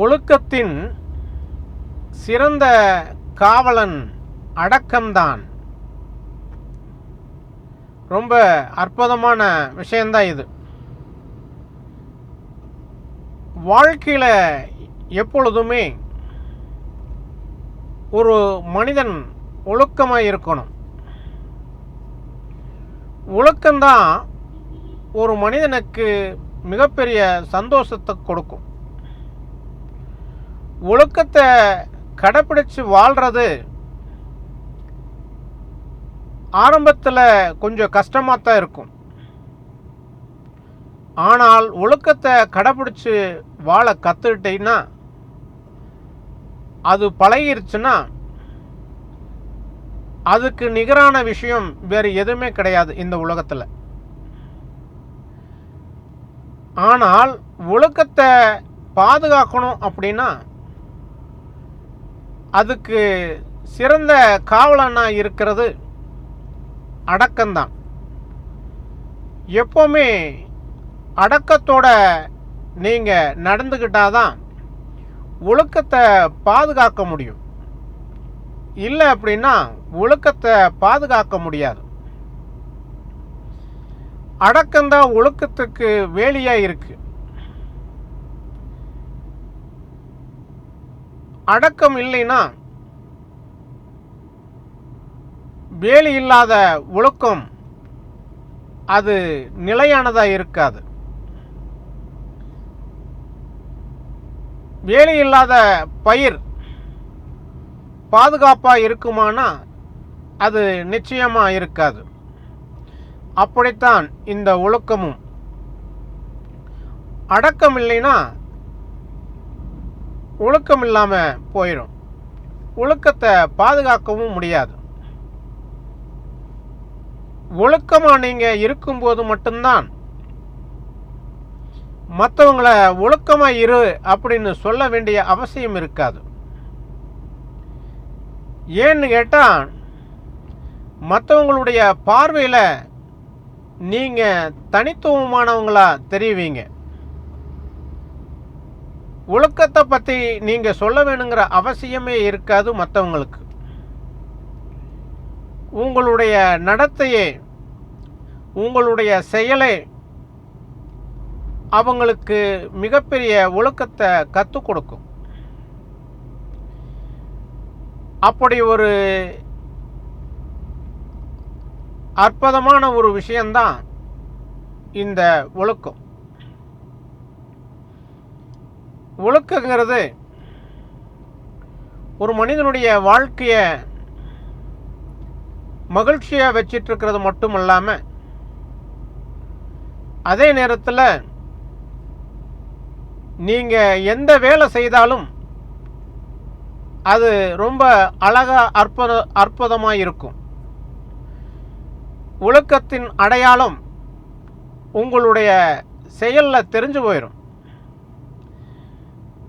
ஒழுக்கத்தின் சிறந்த காவலன் அடக்கம்தான். ரொம்ப அற்புதமான விஷயந்தான் இது. வாழ்க்கையில் எப்பொழுதுமே ஒரு மனிதன் ஒழுக்கமாக இருக்கணும். ஒழுக்கம்தான் ஒரு மனிதனுக்கு மிகப்பெரிய சந்தோஷத்தை கொடுக்கும். ஒழுக்கத்தை கடைப்பிடிச்சு வாழ்கிறது ஆரம்பத்தில் கொஞ்சம் கஷ்டமாக தான் இருக்கும். ஆனால் ஒழுக்கத்தை கடைப்பிடிச்சு வாழ கற்றுக்கிட்டீங்கன்னா அது பழகிருச்சுன்னா அதுக்கு நிகரான விஷயம் வேறு எதுவுமே கிடையாது இந்த உலகத்தில். ஆனால் ஒழுக்கத்தை பாதுகாக்கணும் அப்படின்னா அதுக்கு சிறந்த காவலனா இருக்கிறது அடக்கம்தான். எப்போவுமே அடக்கத்தோட நீங்கள் நடந்துக்கிட்டாதான் ஒழுக்கத்தை பாதுகாக்க முடியும். இல்லை அப்படின்னா ஒழுக்கத்தை பாதுகாக்க முடியாது. அடக்கம்தான் ஒழுக்கத்துக்கு வேலியாக இருக்குது அடக்கம் இல்லைன்னா வேலி இல்லாத ஒழுக்கம் அது நிலையானதாக இருக்காது. வேலி இல்லாத பயிர் பாதுகாப்பாக இருக்குமானா அது நிச்சயமாக இருக்காது. அப்படித்தான் இந்த ஒழுக்கமும். அடக்கம் இல்லைன்னா ஒழுக்கம் இல்லாமல் போயிடும் ஒழுக்கத்தை பாதுகாக்கவும் முடியாது. ஒழுக்கமாக நீங்கள் இருக்கும்போது மட்டும்தான் மற்றவங்களை ஒழுக்கமாக இரு அப்படின்னு சொல்ல வேண்டிய அவசியம் இருக்காது. ஏன்னு கேட்டால் மற்றவங்களுடைய பார்வையில் நீங்கள் தனித்துவமானவங்களாக தெரியுவீங்க ஒழுக்கத்தை பற்றி நீங்கள் சொல்ல வேணுங்கிற அவசியமே இருக்காது மற்றவங்களுக்கு உங்களுடைய நடத்தையே உங்களுடைய செயலை அவங்களுக்கு மிகப்பெரிய ஒழுக்கத்தை கற்றுக் கொடுக்கும். அப்படி ஒரு அற்புதமான ஒரு விஷயந்தான் இந்த ஒழுக்கம். ஒழுக்கங்கிறது ஒரு மனிதனுடைய வாழ்க்கையை மகிழ்ச்சியாக வச்சிட்டு இருக்கிறது மட்டும் இல்லாமல் அதே நேரத்தில் நீங்கள் எந்த வேலை செய்தாலும் அது ரொம்ப அழகாக அற்புத அற்புதமாக இருக்கும் ஒழுக்கத்தின் அடையாளம் உங்களுடைய செயலில் தெரிஞ்சு போயிடும்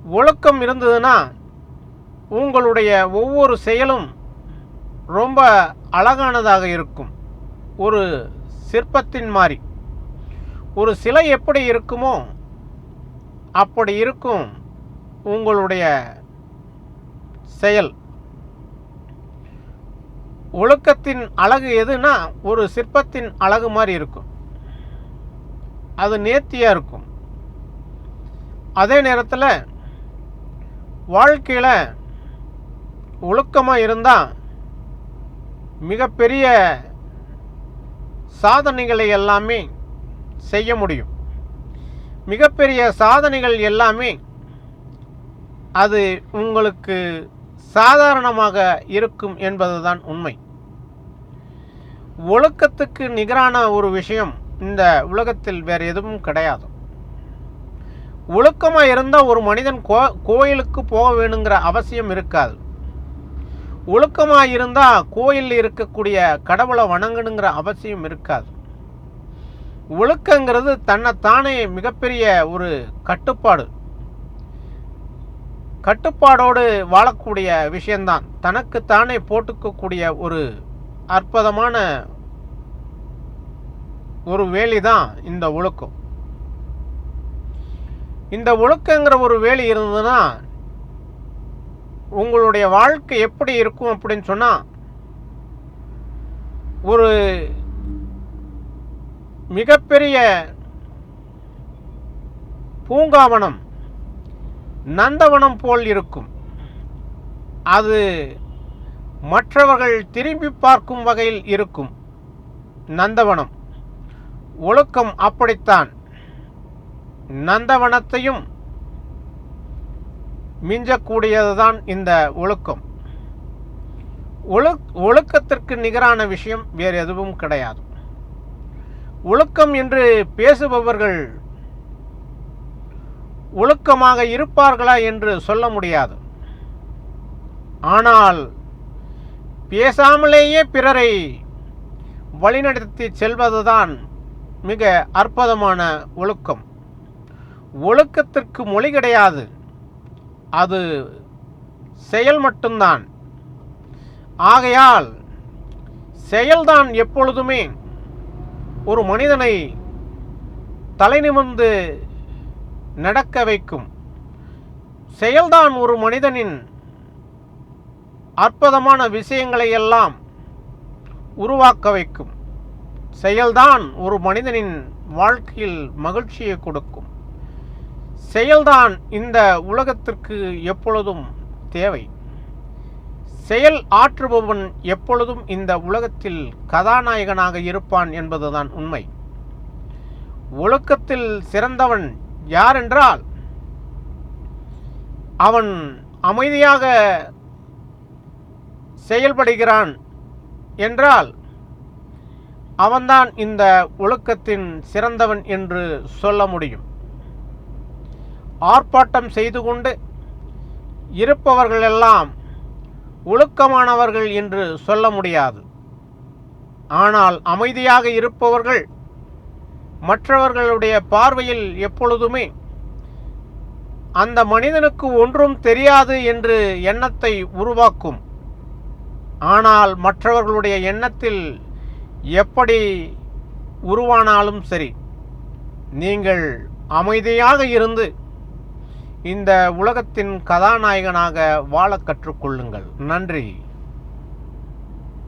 ஒழுக்கம் இருந்ததுன்னா உங்களுடைய ஒவ்வொரு செயலும் ரொம்ப அழகானதாக இருக்கும். ஒரு சிற்பத்தின் மாதிரி ஒரு சிலை எப்படி இருக்குமோ அப்படி இருக்கும் உங்களுடைய செயல். ஒழுக்கத்தின் அழகு எதுனா ஒரு சிற்பத்தின் அழகு மாதிரி இருக்கும். அது நேர்த்தியாக இருக்கும். அதே நேரத்தில் வாழ்க்கையில் ஒழுக்கமாக இருந்தால் மிகப்பெரிய சாதனைகளை எல்லாமே செய்ய முடியும். மிகப்பெரிய சாதனைகள் எல்லாமே அது உங்களுக்கு சாதாரணமாக இருக்கும் என்பதுதான் உண்மை. ஒழுக்கத்துக்கு நிகரான ஒரு விஷயம் இந்த உலகத்தில் வேறு எதுவும் கிடையாது. ஒழுக்கமாக இருந்தால் ஒரு மனிதன் கோ கோயிலுக்கு போக வேணுங்கிற அவசியம் இருக்காது. ஒழுக்கமாக இருந்தால் கோயிலில் இருக்கக்கூடிய கடவுளை வணங்கணுங்கிற அவசியம் இருக்காது. ஒழுக்கங்கிறது தன்னைத்தானே மிகப்பெரிய ஒரு கட்டுப்பாடு. கட்டுப்பாடோடு வாழக்கூடிய விஷயந்தான். தனக்குத்தானே போட்டுக்கக்கூடிய ஒரு அற்புதமான ஒரு வேலி தான் இந்த ஒழுக்கம். இந்த ஒழுக்கங்கிற ஒரு வேலை இருந்ததுன்னா உங்களுடைய வாழ்க்கை எப்படி இருக்கும் அப்படின்னு சொன்னால் ஒரு மிகப்பெரிய பூங்காவனம் நந்தவனம் போல் இருக்கும். அது மற்றவர்கள் திரும்பி பார்க்கும் வகையில் இருக்கும். நந்தவனம். ஒழுக்கம் அப்படித்தான். நந்தவனத்தையும் மிஞ்சக்கூடியதுதான் இந்த ஒழுக்கம். ஒழுக் ஒழுக்கத்திற்கு நிகரான விஷயம் வேறு எதுவும் கிடையாது. ஒழுக்கம் என்று பேசுபவர்கள் ஒழுக்கமாக இருப்பார்களா என்று சொல்ல முடியாது. ஆனால் பேசாமலேயே பிறரை வழிநடத்தி செல்வதுதான் மிக அற்புதமான ஒழுக்கம். ஒழுக்கத்திற்கு மொழி கிடையாது. அது செயல் மட்டும்தான். ஆகையால் செயல்தான் எப்பொழுதுமே ஒரு மனிதனை தலைநிமிர்ந்து நடக்க வைக்கும். செயல்தான் ஒரு மனிதனின் அற்புதமான விஷயங்களை எல்லாம் உருவாக்க வைக்கும். செயல்தான் ஒரு மனிதனின் வாழ்க்கையில் மகிழ்ச்சியை கொடுக்கும். செயல்தான் இந்த உலகத்திற்கு எப்பொழுதும் தேவை. செயல் ஆற்றுபவன் எப்பொழுதும் இந்த உலகத்தில் கதாநாயகனாக இருப்பான் என்பதுதான் உண்மை. ஒழுக்கத்தில் சிறந்தவன் யாரென்றால் அவன் அமைதியாக செயல்படுகிறான் என்றால் அவன்தான் இந்த ஒழுக்கத்தின் சிறந்தவன் என்று சொல்ல முடியும். ஆர்ப்பாட்டம் செய்து கொண்டு இருப்பவர்களெல்லாம் ஒழுக்கமானவர்கள் என்று சொல்ல முடியாது. ஆனால் அமைதியாக இருப்பவர்கள் மற்றவர்களுடைய பார்வையில் எப்பொழுதுமே அந்த மனிதனுக்கு ஒன்றும் தெரியாது என்று எண்ணத்தை உருவாக்கும். ஆனால் மற்றவர்களுடைய எண்ணத்தில் எப்படி உருவானாலும் சரி நீங்கள் அமைதியாக இருந்து இந்த உலகத்தின் கதாநாயகனாக வாழ கற்றுக்கொள்ளுங்கள். நன்றி.